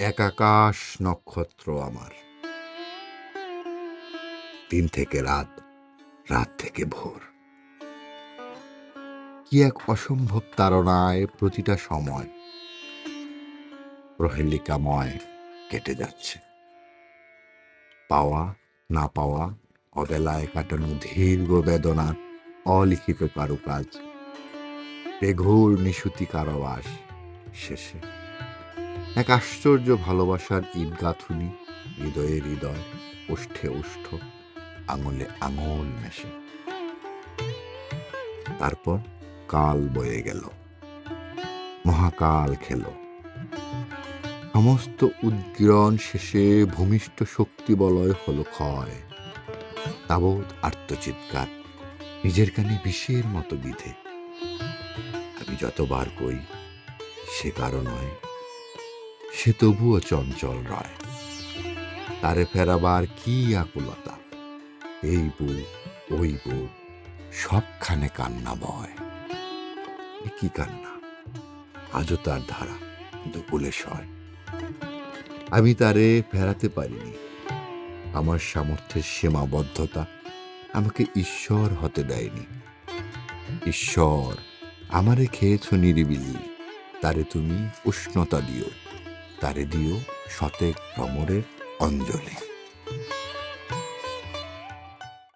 এক আকাশ নক্ষত্র আমার। দিন থেকে রাত রাত থেকে ভোর। কি এক অসম্ভব তারণায় প্রতিটা সময় প্রহেলিকাময় কেটে যাচ্ছে। পাওয়া, না পাওয়া, অবেলায় কাটানো দীর্ঘ বেদনার অলিখিত কারুকাজ, বেঘোর নিশুতি কারাবাস শেষে। এক আশ্চর্য ভালোবাসার ঈদ গাঁথুনি হৃদয়ে হৃদয় ওষ্ঠে ওষ্ঠ, আঙুলে আঙুল মেশে। তারপর কাল বয়ে গেল, মহাকাল খেল। সমস্ত উদ্গীরণ শেষে ভূমিষ্ঠ শক্তি বলয় হলো ক্ষয়। তাবৎ আর্তচিৎকার, নিজের কানে বিষের মতো বিধে। আমি যতবার কই, সে কারও নয়। সে তবুও চঞ্চল রয় তারে ফেরাবার কি আকুলতা? এই বউ, ওই বউ, সবখানে কান্না বয় কি কান্না? আজও তার ধারা দুকুলে সয়। আমি তারে ফেরাতে পারিনি। আমার সামর্থ্যের সীমাবদ্ধতা আমাকে ঈশ্বর হতে দেয়নি। ঈশ্বর, আমারে খেয়েছ নিরিবিলি। তারে তুমি উষ্ণতা দিও। তারে দিও সতেক ভ্রমরের অঞ্জলি।